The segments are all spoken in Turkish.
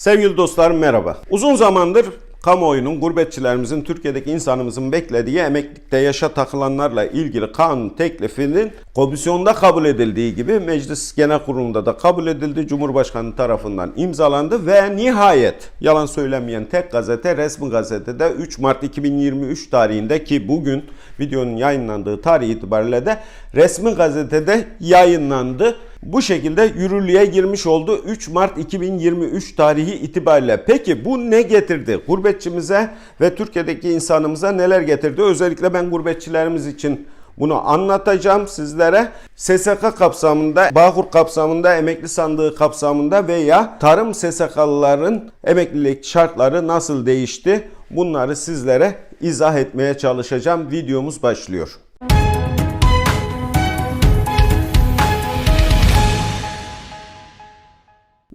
Sevgili dostlarım merhaba. Uzun zamandır kamuoyunun, gurbetçilerimizin, Türkiye'deki insanımızın beklediği emeklilikte yaşa takılanlarla ilgili kanun teklifinin komisyonda kabul edildiği gibi Meclis Genel Kurulu'nda da kabul edildi. Cumhurbaşkanı tarafından imzalandı ve nihayet yalan söylemeyen tek gazete resmi gazetede 3 Mart 2023 tarihinde ki bugün videonun yayınlandığı tarih itibariyle de resmi gazetede yayınlandı. Bu şekilde yürürlüğe girmiş oldu 3 Mart 2023 tarihi itibariyle. Peki bu ne getirdi? Gurbetçimize ve Türkiye'deki insanımıza neler getirdi? Özellikle ben gurbetçilerimiz için bunu anlatacağım sizlere. SSK kapsamında, Bağkur kapsamında, emekli sandığı kapsamında veya tarım SSK'lıların emeklilik şartları nasıl değişti? Bunları sizlere izah etmeye çalışacağım. Videomuz başlıyor.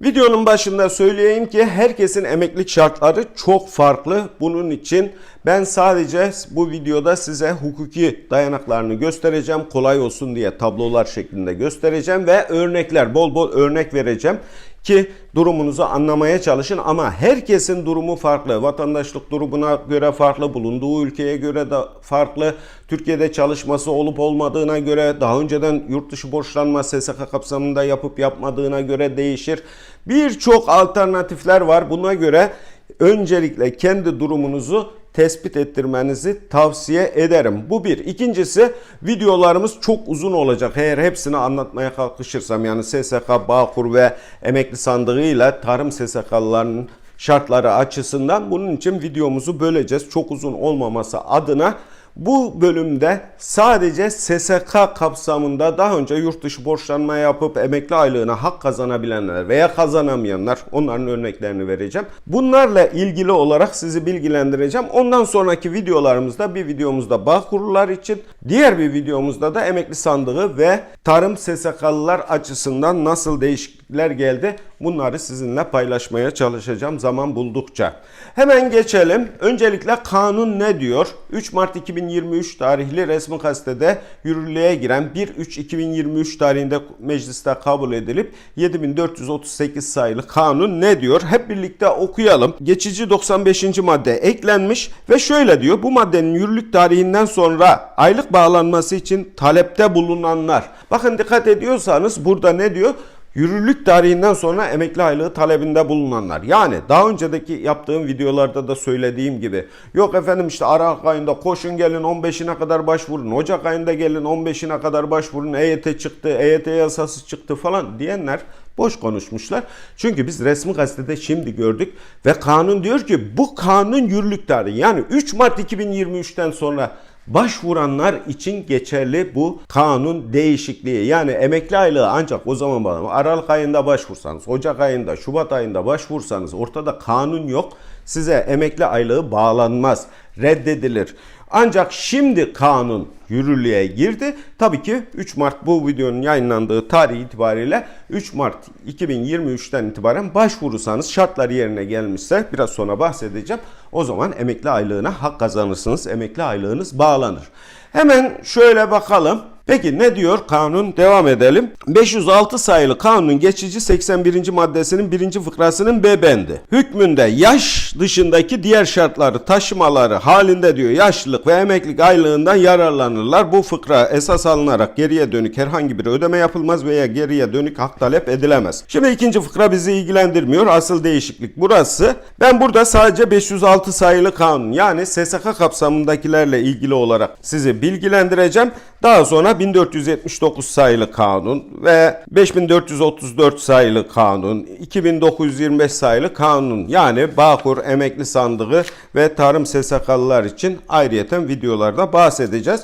Videonun başında söyleyeyim ki herkesin emeklilik şartları çok farklı. Bunun için ben sadece bu videoda size hukuki dayanaklarını göstereceğim. Kolay olsun diye tablolar şeklinde göstereceğim ve örnekler, bol bol örnek vereceğim ki durumunuzu anlamaya çalışın ama herkesin durumu farklı. Vatandaşlık durumuna göre farklı, bulunduğu ülkeye göre de farklı. Türkiye'de çalışması olup olmadığına göre, daha önceden yurt dışı borçlanma SSK kapsamında yapıp yapmadığına göre değişir. Birçok alternatifler var. Buna göre öncelikle kendi durumunuzu tespit ettirmenizi tavsiye ederim. Bu bir. İkincisi videolarımız çok uzun olacak. Eğer hepsini anlatmaya kalkışırsam yani SSK, Bağkur ve emekli sandığıyla tarım SSK'lılarının şartları açısından bunun için videomuzu böleceğiz. Çok uzun olmaması adına bu bölümde sadece SSK kapsamında daha önce yurt dışı borçlanma yapıp emekli aylığına hak kazanabilenler veya kazanamayanlar onların örneklerini vereceğim. Bunlarla ilgili olarak sizi bilgilendireceğim. Ondan sonraki videolarımızda bir videomuzda Bağkurlular için diğer bir videomuzda da emekli sandığı ve tarım SSK'lılar açısından nasıl değişiklikler geldi bunları sizinle paylaşmaya çalışacağım zaman buldukça. Hemen geçelim. Öncelikle kanun ne diyor? 3 Mart 2023 tarihli resmi gazetede yürürlüğe giren 1-3-2023 tarihinde mecliste kabul edilip 7438 sayılı kanun ne diyor? Hep birlikte okuyalım. Geçici 95. madde eklenmiş ve şöyle diyor. Bu maddenin yürürlük tarihinden sonra aylık bağlanması için talepte bulunanlar. Bakın dikkat ediyorsanız burada ne diyor? Yürürlük tarihinden sonra emekli aylığı talebinde bulunanlar. Yani daha önceki yaptığım videolarda da söylediğim gibi. Yok efendim işte Aralık ayında koşun gelin 15'ine kadar başvurun. Ocak ayında gelin 15'ine kadar başvurun. EYT çıktı, EYT yasası çıktı falan diyenler boş konuşmuşlar. Çünkü biz resmi gazetede şimdi gördük ve kanun diyor ki bu kanun yürürlük tarihi. Yani 3 Mart 2023'ten sonra başvuranlar için geçerli bu kanun değişikliği. Yani emekli aylığı ancak o zaman bağlı. Aralık ayında başvursanız, Ocak ayında, Şubat ayında başvursanız ortada kanun yok. Size emekli aylığı bağlanmaz, reddedilir. Ancak şimdi kanun yürürlüğe girdi. Tabii ki 3 Mart bu videonun yayınlandığı tarih itibariyle 3 Mart 2023'ten itibaren başvurursanız şartlar yerine gelmişse biraz sonra bahsedeceğim. O zaman emekli aylığına hak kazanırsınız. Emekli aylığınız bağlanır. Hemen şöyle bakalım. Peki ne diyor kanun? Devam edelim. 506 sayılı kanunun geçici 81. maddesinin 1. fıkrasının B bendi. Hükmünde yaş dışındaki diğer şartları taşımaları halinde diyor yaşlılık ve emeklilik aylığından yararlanırlar. Bu fıkra esas alınarak geriye dönük herhangi bir ödeme yapılmaz veya geriye dönük hak talep edilemez. Şimdi ikinci fıkra bizi ilgilendirmiyor. Asıl değişiklik burası. Ben burada sadece 506 sayılı kanun yani SSK kapsamındakilerle ilgili olarak sizi bilgilendireceğim. Daha sonra 1479 sayılı kanun ve 5434 sayılı kanun, 2925 sayılı kanun yani Bağkur emekli sandığı ve tarım SSK'lılar için ayrıyeten videolarda bahsedeceğiz.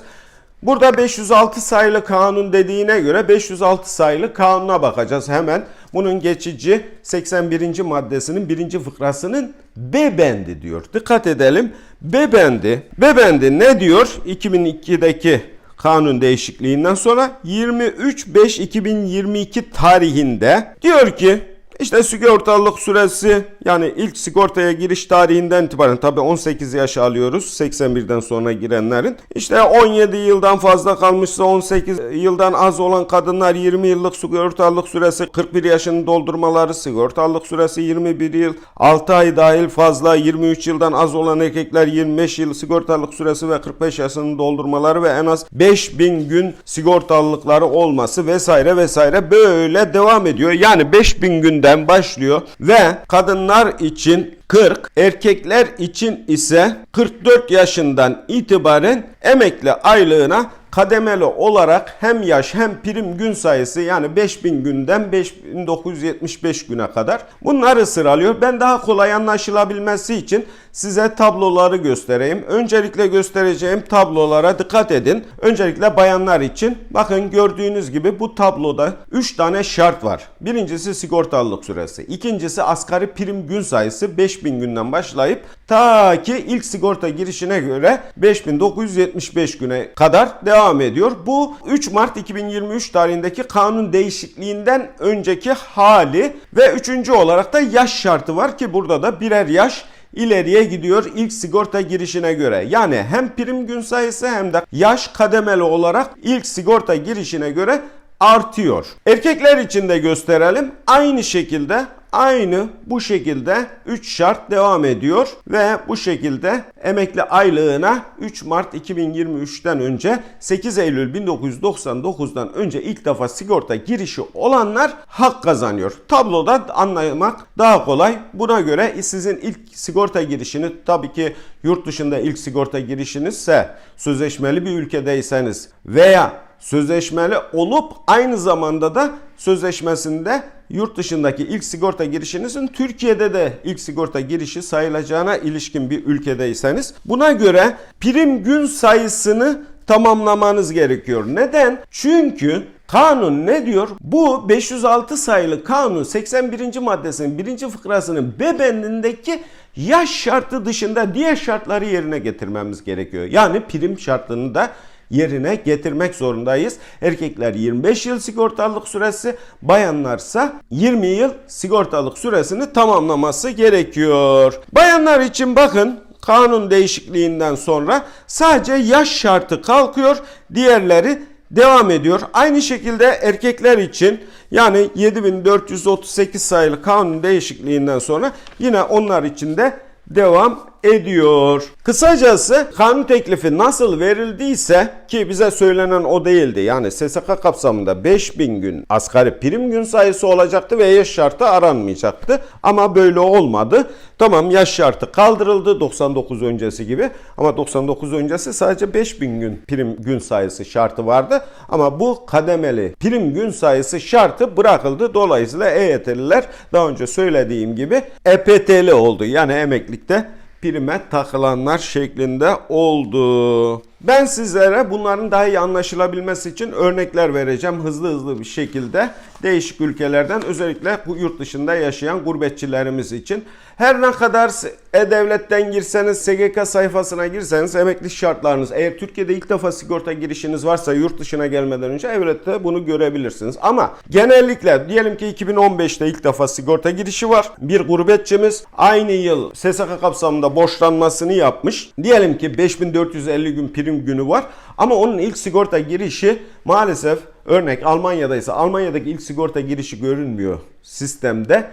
Burada 506 sayılı kanun dediğine göre 506 sayılı kanuna bakacağız hemen. Bunun geçici 81. maddesinin 1. fıkrasının B bendi diyor. Dikkat edelim. B bendi. B bendi ne diyor? 2002'deki kanun değişikliğinden sonra 23.5.2022 tarihinde diyor ki İşte sigortalılık süresi yani ilk sigortaya giriş tarihinden itibaren tabi 18 yaş alıyoruz 81'den sonra girenlerin. İşte 17 yıldan fazla kalmışsa 18 yıldan az olan kadınlar 20 yıllık sigortalılık süresi 41 yaşını doldurmaları sigortalılık süresi 21 yıl 6 ay dahil fazla 23 yıldan az olan erkekler 25 yıl sigortalılık süresi ve 45 yaşını doldurmaları ve en az 5000 gün sigortalılıkları olması vesaire vesaire böyle devam ediyor. Yani 5000 günden başlıyor ve kadınlar için 40, erkekler için ise 44 yaşından itibaren emekli aylığına kademeli olarak hem yaş hem prim gün sayısı yani 5000 günden 5975 güne kadar bunları sıralıyor. Ben daha kolay anlaşılabilmesi için size tabloları göstereyim. Öncelikle göstereceğim tablolara dikkat edin. Öncelikle bayanlar için bakın gördüğünüz gibi bu tabloda 3 tane şart var. Birincisi sigortalılık süresi. İkincisi asgari prim gün sayısı 5000 günden başlayıp ta ki ilk sigorta girişine göre 5975 güne kadar devam ediyor. Bu 3 Mart 2023 tarihindeki kanun değişikliğinden önceki hali ve üçüncü olarak da yaş şartı var ki burada da birer yaş ileriye gidiyor ilk sigorta girişine göre. Yani hem prim gün sayısı hem de yaş kademeli olarak ilk sigorta girişine göre artıyor. Erkekler için de gösterelim. Aynı şekilde aynı bu şekilde 3 şart devam ediyor ve bu şekilde emekli aylığına 3 Mart 2023'ten önce 8 Eylül 1999'dan önce ilk defa sigorta girişi olanlar hak kazanıyor. Tabloda anlamak daha kolay. Buna göre sizin ilk sigorta girişini tabii ki yurt dışında ilk sigorta girişinizse sözleşmeli bir ülkedeyseniz veya sözleşmeli olup aynı zamanda da sözleşmesinde yurt dışındaki ilk sigorta girişinizin Türkiye'de de ilk sigorta girişi sayılacağına ilişkin bir ülkedeyseniz buna göre prim gün sayısını tamamlamanız gerekiyor. Neden? Çünkü Kanun ne diyor? Bu 506 sayılı kanun 81. maddesinin 1. fıkrasının B yaş şartı dışında diğer şartları yerine getirmemiz gerekiyor. Yani prim şartını da yerine getirmek zorundayız. Erkekler 25 yıl sigortalılık süresi, bayanlarsa 20 yıl sigortalık süresini tamamlaması gerekiyor. Bayanlar için bakın kanun değişikliğinden sonra sadece yaş şartı kalkıyor. Diğerleri devam ediyor. Aynı şekilde erkekler için yani 7438 sayılı kanun değişikliğinden sonra yine onlar için de devam ediyor. Kısacası kanun teklifi nasıl verildiyse ki bize söylenen o değildi. Yani SSK kapsamında 5000 gün asgari prim gün sayısı olacaktı ve yaş şartı aranmayacaktı. Ama böyle olmadı. Tamam yaş şartı kaldırıldı 99 öncesi gibi ama 99 öncesi sadece 5000 gün prim gün sayısı şartı vardı. Ama bu kademeli prim gün sayısı şartı bırakıldı. Dolayısıyla EYT'liler daha önce söylediğim gibi EPT'li oldu. Yani emeklilikte prime takılanlar şeklinde oldu. Ben sizlere bunların daha iyi anlaşılabilmesi için örnekler vereceğim hızlı hızlı bir şekilde değişik ülkelerden özellikle bu yurt dışında yaşayan gurbetçilerimiz için. Her ne kadar E-Devlet'ten girseniz, SGK sayfasına girseniz emeklilik şartlarınız eğer Türkiye'de ilk defa sigorta girişiniz varsa yurt dışına gelmeden önce evet bunu görebilirsiniz. Ama genellikle diyelim ki 2015'te ilk defa sigorta girişi var. Bir gurbetçimiz aynı yıl SSK kapsamında borçlanmasını yapmış. Diyelim ki 5450 gün prim günü var ama onun ilk sigorta girişi maalesef örnek Almanya'da ise Almanya'daki ilk sigorta girişi görünmüyor sistemde.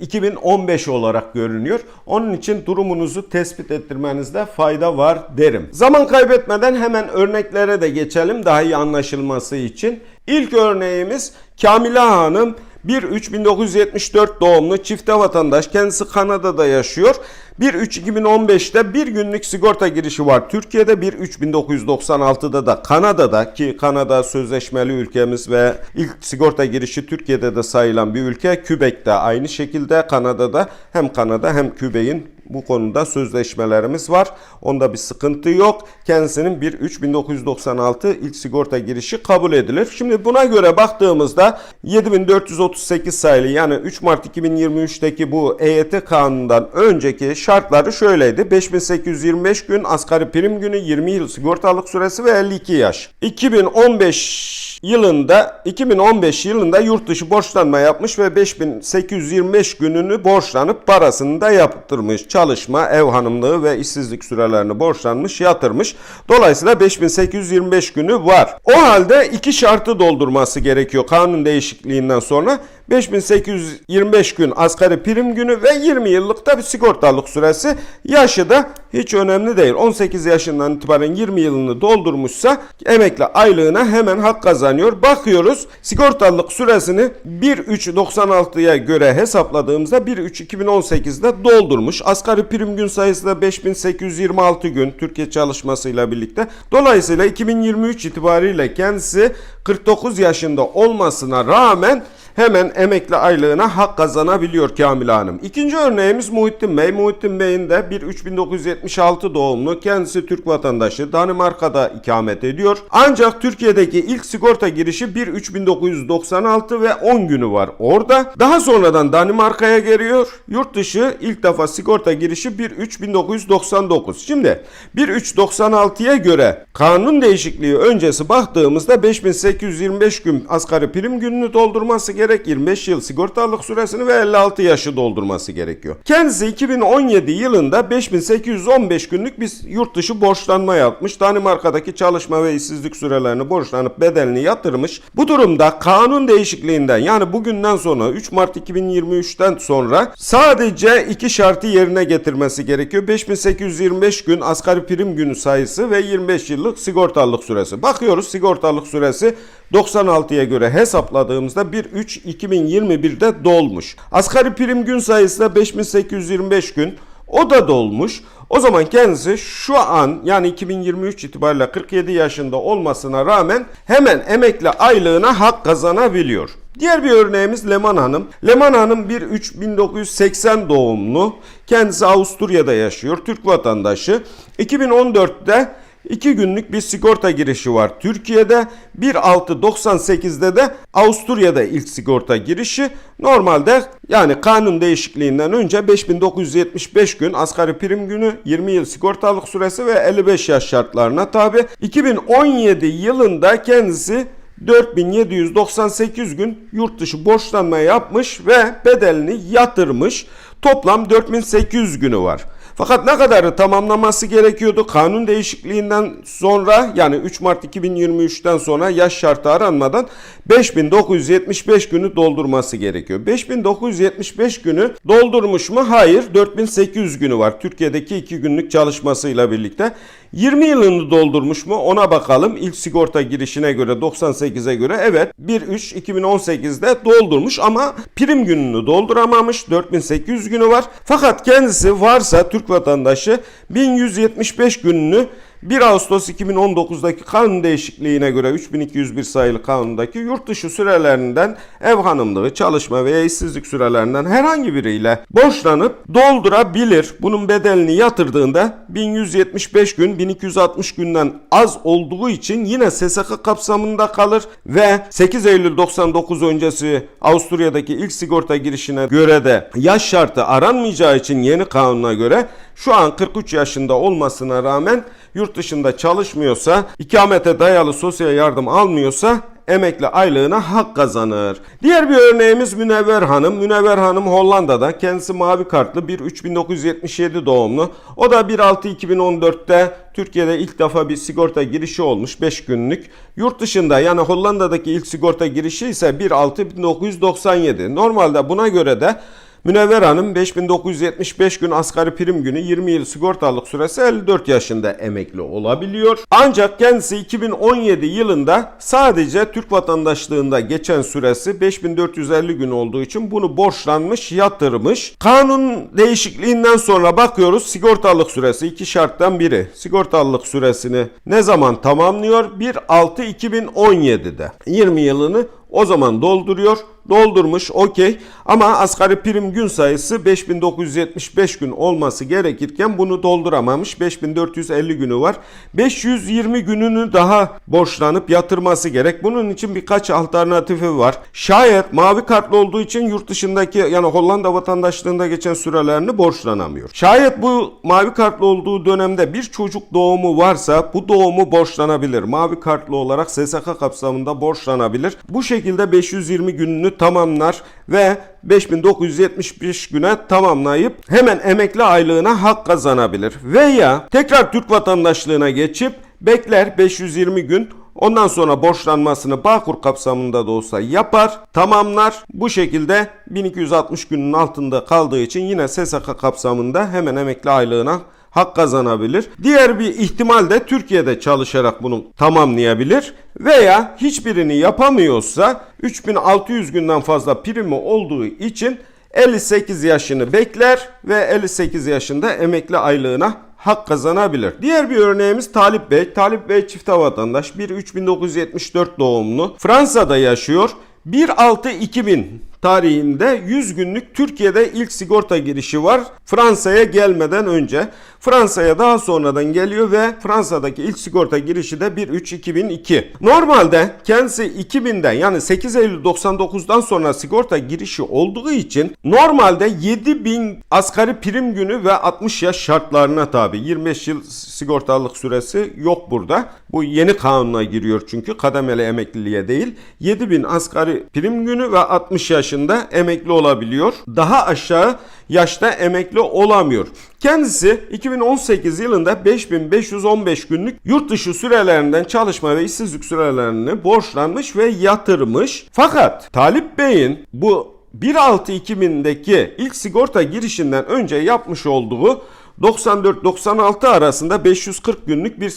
2015 olarak görünüyor. Onun için durumunuzu tespit ettirmenizde fayda var derim. Zaman kaybetmeden hemen örneklere de geçelim daha iyi anlaşılması için. İlk örneğimiz Kamila Hanım 1-3-1974 doğumlu çifte vatandaş. Kendisi Kanada'da yaşıyor. 1-3-2015'te bir günlük sigorta girişi var. Türkiye'de 1-3-1996'da da Kanada'da ki Kanada sözleşmeli ülkemiz ve ilk sigorta girişi Türkiye'de de sayılan bir ülke. Kübek'te aynı şekilde Kanada'da hem Kanada hem Kübek'in bu konuda sözleşmelerimiz var. Onda bir sıkıntı yok. Kendisinin 1-3-1996 ilk sigorta girişi kabul edilir. Şimdi buna göre baktığımızda 7438 sayılı yani 3 Mart 2023'teki bu EYT kanunundan önceki şartları şöyleydi. 5825 gün asgari prim günü 20 yıl sigortalık süresi ve 52 yaş. 2015 yılında 2015 yılında yurt dışı borçlanma yapmış ve 5825 gününü borçlanıp parasını da yaptırmış. Çalışma, ev hanımlığı ve işsizlik sürelerini borçlanmış, yatırmış. Dolayısıyla 5825 günü var. O halde iki şartı doldurması gerekiyor kanun değişikliğinden sonra. 5825 gün asgari prim günü ve 20 yıllık da bir sigortalık süresi. Yaşı da hiç önemli değil. 18 yaşından itibaren 20 yılını doldurmuşsa emekli aylığına hemen hak kazanıyor. Bakıyoruz sigortalılık süresini 1.3.96'ya göre hesapladığımızda 1.3.2018'de doldurmuş. Asgari prim gün sayısı da 5826 gün Türkiye çalışmasıyla birlikte. Dolayısıyla 2023 itibariyle kendisi 49 yaşında olmasına rağmen hemen emekli aylığına hak kazanabiliyor Kamil Hanım. İkinci örneğimiz Muhittin Bey. Muhittin Bey'in de bir 3976 doğumlu kendisi Türk vatandaşı Danimarka'da ikamet ediyor. Ancak Türkiye'deki ilk sigorta girişi 1 3996 ve 10 günü var orada. Daha sonradan Danimarka'ya geliyor. Yurt dışı ilk defa sigorta girişi 1 3999. Şimdi 1 96'ya göre kanun değişikliği öncesi baktığımızda 5825 gün asgari prim gününü doldurması gerek. 25 yıl sigortalık süresini ve 56 yaşı doldurması gerekiyor. Kendisi 2017 yılında 5815 günlük bir yurt dışı borçlanma yapmış. Danimarka'daki çalışma ve işsizlik sürelerini borçlanıp bedelini yatırmış. Bu durumda kanun değişikliğinden yani bugünden sonra 3 Mart 2023'ten sonra sadece iki şartı yerine getirmesi gerekiyor. 5825 gün asgari prim günü sayısı ve 25 yıllık sigortalılık süresi. Bakıyoruz sigortalılık süresi 96'ya göre hesapladığımızda 1-3-2021'de dolmuş. Asgari prim gün sayısı da 5825 gün. O da dolmuş. O zaman kendisi şu an yani 2023 itibariyle 47 yaşında olmasına rağmen hemen emekli aylığına hak kazanabiliyor. Diğer bir örneğimiz Leman Hanım. Leman Hanım bir 3980 doğumlu. Kendisi Avusturya'da yaşıyor. Türk vatandaşı. 2014'te 2 günlük bir sigorta girişi var Türkiye'de. 1.6.98'de de Avusturya'da ilk sigorta girişi. Normalde yani kanun değişikliğinden önce 5975 gün asgari prim günü, 20 yıl sigortalık süresi ve 55 yaş şartlarına tabi. 2017 yılında kendisi 4798 gün yurt dışı borçlanma yapmış ve bedelini yatırmış. Toplam 4800 günü var. Fakat ne kadarı tamamlaması gerekiyordu? Kanun değişikliğinden sonra yani 3 Mart 2023'ten sonra yaş şartı aranmadan 5975 günü doldurması gerekiyor. 5975 günü doldurmuş mu? Hayır. 4800 günü var. Türkiye'deki 2 günlük çalışmasıyla birlikte. 20 yılını doldurmuş mu? Ona bakalım. İlk sigorta girişine göre 98'e göre evet 1-3-2018'de doldurmuş ama prim gününü dolduramamış. 4800 günü var. Fakat kendisi varsa Türk vatandaşı 1175 gününü 1 Ağustos 2019'daki kanun değişikliğine göre 3201 sayılı kanundaki yurt dışı sürelerinden ev hanımlığı, çalışma veya işsizlik sürelerinden herhangi biriyle borçlanıp doldurabilir. Bunun bedelini yatırdığında 1175 gün 1260 günden az olduğu için yine SSK kapsamında kalır ve 8 Eylül 99 öncesi Avusturya'daki ilk sigorta girişine göre de yaş şartı aranmayacağı için yeni kanuna göre şu an 43 yaşında olmasına rağmen yurt dışında çalışmıyorsa, ikamete dayalı sosyal yardım almıyorsa emekli aylığına hak kazanır. Diğer bir örneğimiz Münevver Hanım. Münevver Hanım Hollanda'da. Kendisi mavi kartlı bir 3977 doğumlu. O da 1.6.2014'te Türkiye'de ilk defa bir sigorta girişi olmuş 5 günlük. Yurt dışında yani Hollanda'daki ilk sigorta girişi ise 1.6.1997. Normalde buna göre de Münevver Hanım 5975 gün asgari prim günü 20 yıl sigortalık süresi 54 yaşında emekli olabiliyor. Ancak kendisi 2017 yılında sadece Türk vatandaşlığında geçen süresi 5450 gün olduğu için bunu borçlanmış yatırmış. Kanun değişikliğinden sonra bakıyoruz sigortalık süresi iki şarttan biri. Sigortalılık süresini ne zaman tamamlıyor? 1.6.2017'de. 20 yılını O zaman dolduruyor. Doldurmuş okey ama asgari prim gün sayısı 5975 gün olması gerekirken bunu dolduramamış. 5450 günü var. 520 gününü daha borçlanıp yatırması gerek. Bunun için birkaç alternatifi var. Şayet mavi kartlı olduğu için yurt dışındaki yani Hollanda vatandaşlığında geçen sürelerini borçlanamıyor. Şayet bu mavi kartlı olduğu dönemde bir çocuk doğumu varsa bu doğumu borçlanabilir. Mavi kartlı olarak SSK kapsamında borçlanabilir. Bu şekilde 520 gününü tamamlar ve 5975 güne tamamlayıp hemen emekli aylığına hak kazanabilir. Veya tekrar Türk vatandaşlığına geçip bekler 520 gün Ondan sonra borçlanmasını Bağkur kapsamında da olsa yapar, tamamlar. Bu şekilde 1260 günün altında kaldığı için yine SSK kapsamında hemen emekli aylığına hak kazanabilir. Diğer bir ihtimal de Türkiye'de çalışarak bunu tamamlayabilir veya hiçbirini yapamıyorsa 3600 günden fazla primi olduğu için 58 yaşını bekler ve 58 yaşında emekli aylığına hak kazanabilir. Diğer bir örneğimiz Talip Bey. Talip Bey çifte vatandaş. Bir 3974 doğumlu. Fransa'da yaşıyor. 1.6.2000 tarihinde 100 günlük Türkiye'de ilk sigorta girişi var. Fransa'ya gelmeden önce. Fransa'ya daha sonradan geliyor ve Fransa'daki ilk sigorta girişi de 1.3.2002. Normalde kendisi 2000'den yani 8 Eylül 99'dan sonra sigorta girişi olduğu için normalde 7000 asgari prim günü ve 60 yaş şartlarına tabi. 25 yıl sigortalılık süresi yok burada. Bu yeni kanuna giriyor çünkü kademeli emekliliğe değil. 7000 asgari prim günü ve 60 yaşında emekli olabiliyor. Daha aşağı yaşta emekli olamıyor. Kendisi 2018 yılında 5515 günlük yurt dışı sürelerinden çalışma ve işsizlik sürelerini borçlanmış ve yatırmış. Fakat Talip Bey'in bu 1.6-2000'deki ilk sigorta girişinden önce yapmış olduğu 94-96 arasında 540 günlük bir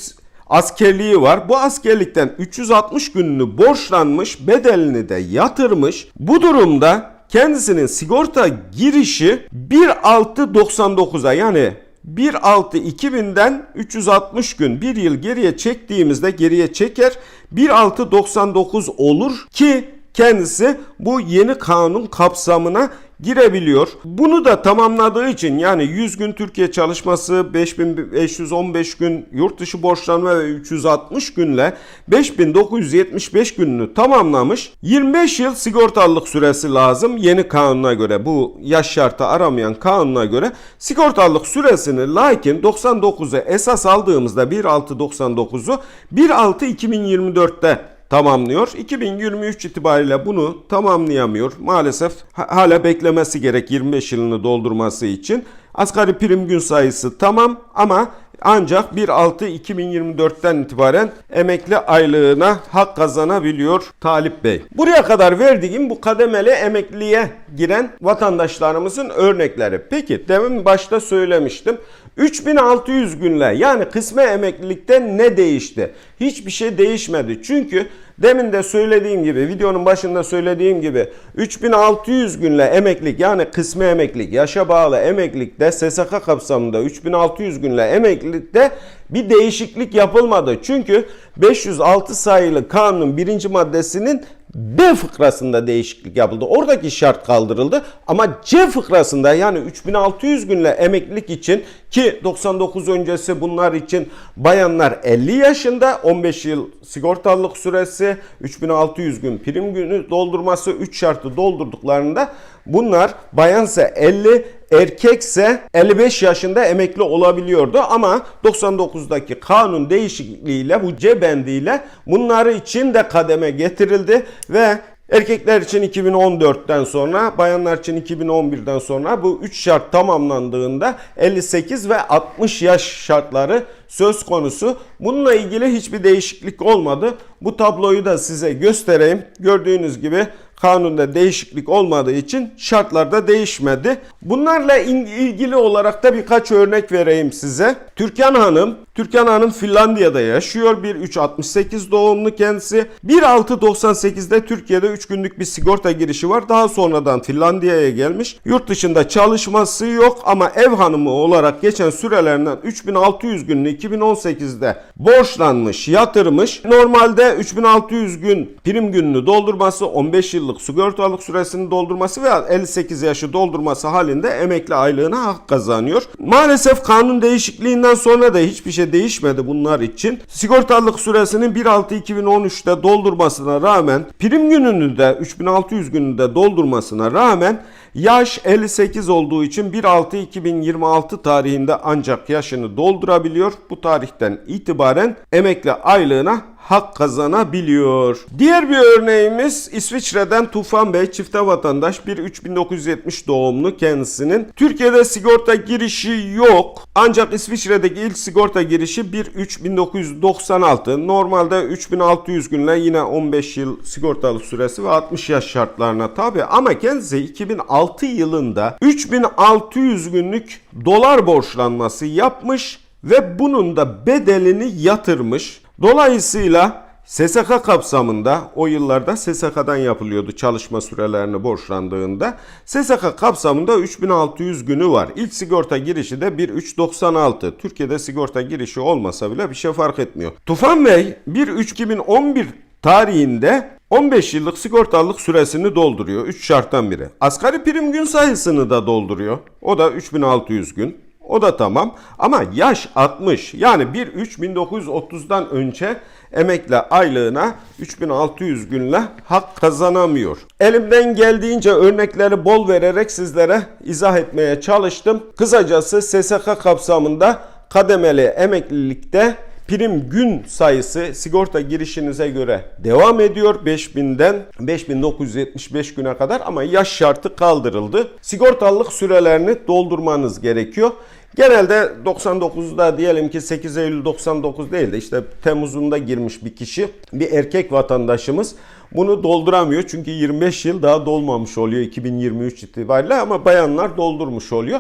askerliği var. Bu askerlikten 360 gününü borçlanmış, bedelini de yatırmış. Bu durumda kendisinin sigorta girişi 1.6.99'a yani 1.6.2000'den 360 gün bir yıl geriye çektiğimizde geriye çeker 1.6.99 olur ki kendisi bu yeni kanun kapsamına girebiliyor. Bunu da tamamladığı için yani 100 gün Türkiye çalışması, 5515 gün yurt dışı borçlanma ve 360 günle 5975 gününü tamamlamış. 25 yıl sigortalılık süresi lazım yeni kanuna göre. Bu yaş şartı aramayan kanuna göre sigortalılık süresini lakin 99'u esas aldığımızda 1.6.99'u 1.6.2024'te tamamlıyor. 2023 itibariyle bunu tamamlayamıyor. Maalesef hala beklemesi gerek 25 yılını doldurması için. Asgari prim gün sayısı tamam ama ancak 1.6.2024'ten itibaren emekli aylığına hak kazanabiliyor Talip Bey. Buraya kadar verdiğim bu kademeli emekliliğe giren vatandaşlarımızın örnekleri. Peki demin başta söylemiştim. 3600 günle yani kısme emeklilikte ne değişti? Hiçbir şey değişmedi. Çünkü demin de söylediğim gibi videonun başında söylediğim gibi 3600 günle emeklilik yani kısmi emeklilik yaşa bağlı emeklilikte SSK kapsamında 3600 günle emeklilikte bir değişiklik yapılmadı. Çünkü 506 sayılı kanunun birinci maddesinin B fıkrasında değişiklik yapıldı. Oradaki şart kaldırıldı ama C fıkrasında yani 3600 günle emeklilik için ki 99 öncesi bunlar için bayanlar 50 yaşında 15 yıl sigortalılık süresi 3600 gün prim günü doldurması 3 şartı doldurduklarında bunlar bayansa 50 erkekse 55 yaşında emekli olabiliyordu ama 99'daki kanun değişikliğiyle bu C bendiyle bunları için de kademe getirildi ve Erkekler için 2014'ten sonra, bayanlar için 2011'den sonra bu 3 şart tamamlandığında 58 ve 60 yaş şartları söz konusu. Bununla ilgili hiçbir değişiklik olmadı. Bu tabloyu da size göstereyim. Gördüğünüz gibi kanunda değişiklik olmadığı için şartlar da değişmedi. Bunlarla ilgili olarak da birkaç örnek vereyim size. Türkan Hanım, Türkan Hanım Finlandiya'da yaşıyor. 1368 doğumlu kendisi. 1698'de Türkiye'de 3 günlük bir sigorta girişi var. Daha sonradan Finlandiya'ya gelmiş. Yurt dışında çalışması yok ama ev hanımı olarak geçen sürelerinden 3600 gününü 2018'de borçlanmış, yatırmış. Normalde 3600 gün prim gününü doldurması, 15 yıllık sigortalık süresini doldurması veya 58 yaşı doldurması halinde emekli aylığına hak kazanıyor. Maalesef kanun değişikliğinden sonra da hiçbir şey değişmedi bunlar için. Sigortalılık süresinin 1.6.2013'te doldurmasına rağmen prim gününü de 3600 gününde doldurmasına rağmen yaş 58 olduğu için 1.6.2026 tarihinde ancak yaşını doldurabiliyor. Bu tarihten itibaren emekli aylığına hak kazanabiliyor. Diğer bir örneğimiz İsviçre'den Tufan Bey çifte vatandaş bir 3970 doğumlu kendisinin. Türkiye'de sigorta girişi yok. Ancak İsviçre'deki ilk sigorta girişi 1 3 1996. Normalde 3600 günle yine 15 yıl sigortalık süresi ve 60 yaş şartlarına tabi ama kendisi 2006 yılında 3600 günlük dolar borçlanması yapmış ve bunun da bedelini yatırmış. Dolayısıyla SSK kapsamında o yıllarda SSK'dan yapılıyordu çalışma sürelerini borçlandığında. SSK kapsamında 3600 günü var. İlk sigorta girişi de 1396. Türkiye'de sigorta girişi olmasa bile bir şey fark etmiyor. Tufan Bey 1-3-2011 tarihinde 15 yıllık sigortalılık süresini dolduruyor. 3 şarttan biri. Asgari prim gün sayısını da dolduruyor. O da 3600 gün. O da tamam ama yaş 60 yani 1-3-1930'dan önce emekli aylığına 3600 günle hak kazanamıyor. Elimden geldiğince örnekleri bol vererek sizlere izah etmeye çalıştım. Kısacası SSK kapsamında kademeli emeklilikte prim gün sayısı sigorta girişinize göre devam ediyor 5000'den 5975 güne kadar ama yaş şartı kaldırıldı. Sigortalılık sürelerini doldurmanız gerekiyor. Genelde 99'da diyelim ki 8 Eylül 99 değil de işte Temmuz'unda girmiş bir kişi, bir erkek vatandaşımız bunu dolduramıyor. Çünkü 25 yıl daha dolmamış oluyor 2023 itibariyle ama bayanlar doldurmuş oluyor.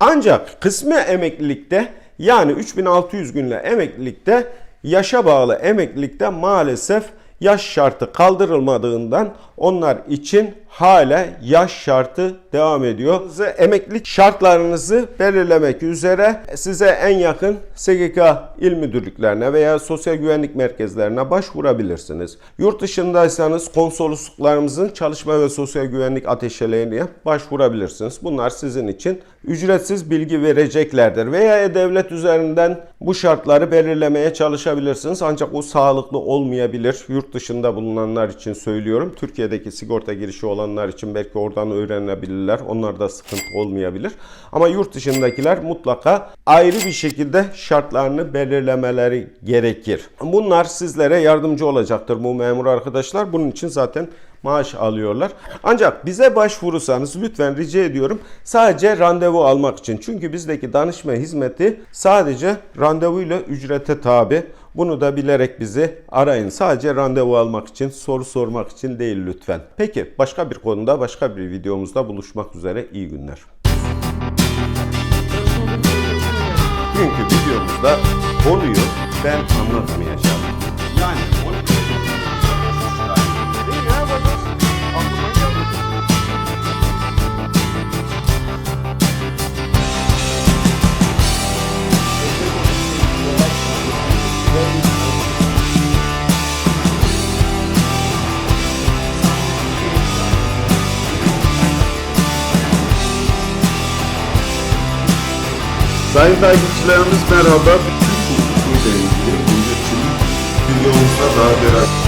Ancak kısmi emeklilikte yani 3600 günle emeklilikte yaşa bağlı emeklilikte maalesef yaş şartı kaldırılmadığından onlar için hala yaş şartı devam ediyor. Emeklilik şartlarınızı belirlemek üzere size en yakın SGK il müdürlüklerine veya sosyal güvenlik merkezlerine başvurabilirsiniz. Yurt dışındaysanız konsolosluklarımızın çalışma ve sosyal güvenlik ateşelerine başvurabilirsiniz. Bunlar sizin için ücretsiz bilgi vereceklerdir. Veya e-devlet üzerinden bu şartları belirlemeye çalışabilirsiniz. Ancak o sağlıklı olmayabilir. Yurt dışında bulunanlar için söylüyorum. Türkiye'deki sigorta girişi olanlar için belki oradan öğrenebilirler. Onlarda sıkıntı olmayabilir. Ama yurt dışındakiler mutlaka ayrı bir şekilde şartlarını belirlemeleri gerekir. Bunlar sizlere yardımcı olacaktır bu memur arkadaşlar. Bunun için zaten maaş alıyorlar. Ancak bize başvurursanız lütfen rica ediyorum sadece randevu almak için. Çünkü bizdeki danışma hizmeti sadece randevuyla ücrete tabi. Bunu da bilerek bizi arayın. Sadece randevu almak için, soru sormak için değil lütfen. Peki başka bir konuda, başka bir videomuzda buluşmak üzere. İyi günler. Bugünkü videomuzda konuyu ben anlatmayacağım. Sayın takipçilerimiz merhaba. Bütün hukukuyla ilgili bu daha biraz Karavanlı ile kar